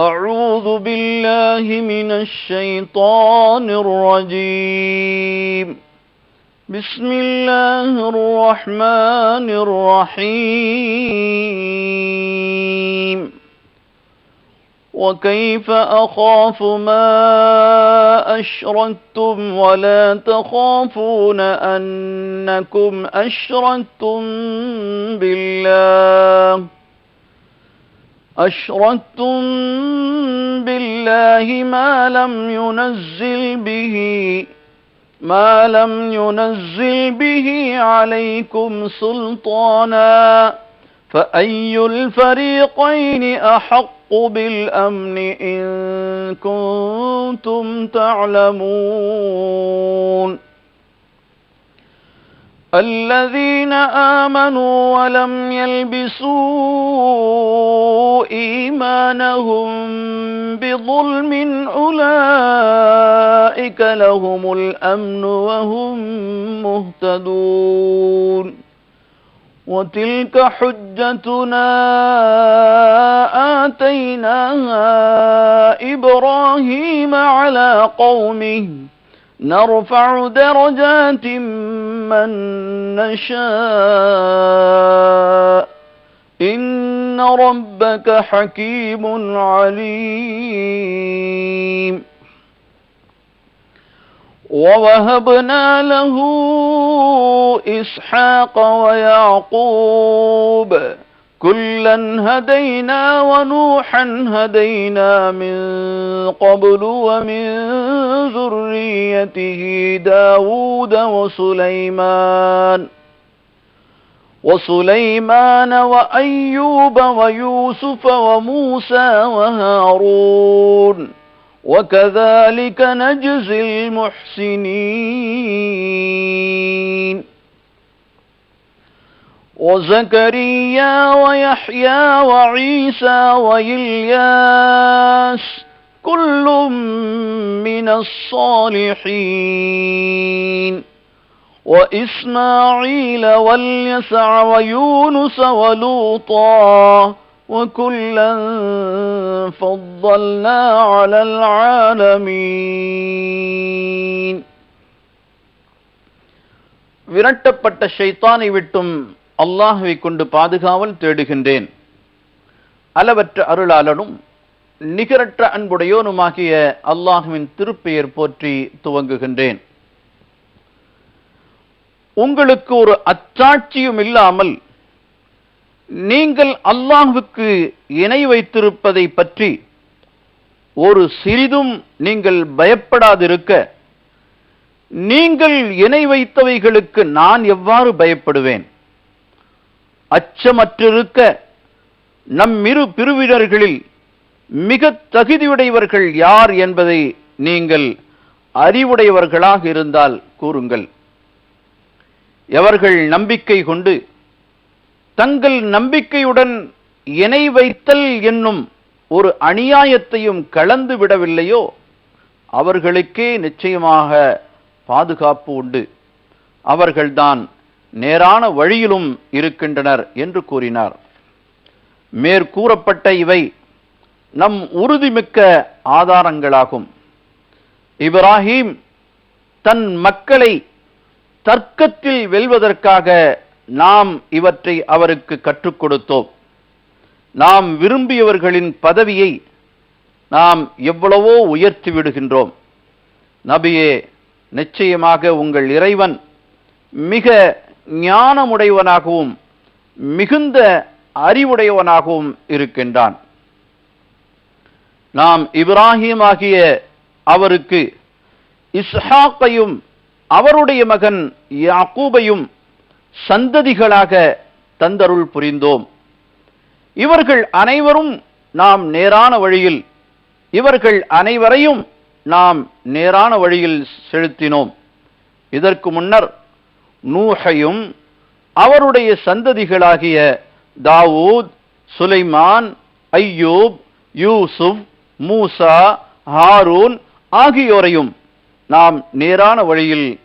أعوذ بالله من الشيطان الرجيم. بسم الله الرحمن الرحيم. وكيف أخاف ما أشركتم ولا تخافون أنكم أشركتم بالله؟ أشركتم بالله ما لم ينزل به ما لم ينزل به عليكم سلطانا. فأي الفريقين أحق بالأمن إن كنتم تعلمون؟ الذين آمنوا ولم يلبسوا إيمانهم بظلم أولئك لهم الأمن وهم مهتدون. وتلك حجتنا آتيناها إبراهيم على قومه. نرفع درجات من نشاء إن ربك حكيم عليم ووهبنا له إسحاق ويعقوب كلا هدينا ونوحا هدينا من قبل ومن ذريته داود وسليمان وسليمان وأيوب ويوسف وموسى وهارون وكذلك نجزي المحسنين وزكريا ويحيى وعيسى وإلياس كل من الصالحين. وإسماعيل واليسع ويونس ولوطا وكلا فضلنا على العالمين. விரட்டப்பட்ட ஷைத்தானை விட்டும் அல்லாஹுவை கொண்டு பாதுகாவல் தேடுகின்றேன். அளவற்ற அருளாளனும் நிகரற்ற அன்புடையோனுமாகிய அல்லாஹுவின் திருப்பெயர் போற்றி துவங்குகின்றேன். உங்களுக்கு ஒரு அச்சாட்சியும் இல்லாமல் நீங்கள் அல்லாஹுக்கு இணை வைத்திருப்பதை பற்றி ஒரு சிறிதும் நீங்கள் பயப்படாதிருக்க நீங்கள் இணை வைத்தவைகளுக்கு நான் எவ்வாறு பயப்படுவேன்? அச்சமற்றிருக்க நம் இரு பிரிவினர்களில் மிக தகுதியுடையவர்கள் யார் என்பதை நீங்கள் அறிவுடையவர்களாக இருந்தால் கூறுங்கள். எவர்கள் நம்பிக்கை கொண்டு தங்கள் நம்பிக்கையுடன் இணை வைத்தல் என்னும் ஒரு அநியாயத்தையும் கலந்து விடவில்லையோ அவர்களுக்கே நிச்சயமாக பாதுகாப்பு உண்டு. அவர்கள்தான் நேரான வழியிலும் இருக்கின்றனர் என்று கூறினார். மேற்கூறப்பட்ட இவை நம் உறுதிமிக்க ஆதாரங்களாகும். இப்ராஹீம் தன் மக்களை தர்க்கத்தில் வெல்வதற்காக நாம் இவற்றை அவருக்கு கற்றுக் கொடுத்தோம். நாம் விரும்பியவர்களின் பதவியை நாம் எவ்வளவோ உயர்த்தி விடுகின்றோம். நபியே நிச்சயமாக உங்கள் இறைவன் மிக ஞானமுடையவனாகவும் மிகுந்த அறிவுடையவனாகவும் இருக்கின்றான். நாம் இப்ராஹிம் ஆகிய அவருக்கு இஸ்ஹாக்கையும் அவருடைய மகன் யாக்கூபையும் சந்ததிகளாக தந்தருள் புரிந்தோம். இவர்கள் அனைவரும் நாம் நேரான வழியில் இவர்கள் அனைவரையும் நாம் நேரான வழியில் செலுத்தினோம். இதற்கு முன்னர் நூஹையும் அவருடைய சந்ததிகளாகிய தாவூத் சுலைமான் ஐயூப் யூசுப் மூசா ஹாரூன் ஆகியோரையும் நாம் நேரான வழியில்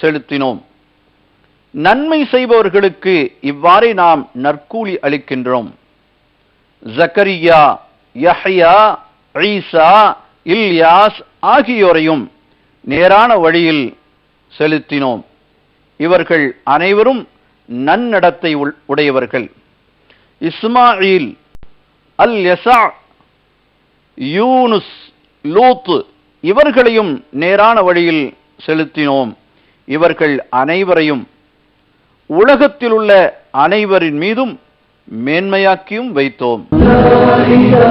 செலுத்தினோம். நன்மை செய்பவர்களுக்கு இவ்வாறே நாம் நற்கூலி அளிக்கின்றோம். ஜக்கரியா யஹ்யா ஈசா இல்யாஸ் ஆகியோரையும் நேரான வழியில் செலுத்தினோம். இவர்கள் அனைவரும் நன்னடத்தை உடையவர்கள். இஸ்மாயில் அல் யசா யூனுஸ் லூத் இவர்களையும் நேரான வழியில் செலுத்தினோம். இவர்கள் அனைவரையும் உலகத்தில் உள்ள அனைவரின் மீதும் மேன்மையாக்கியும் வைத்தோம்.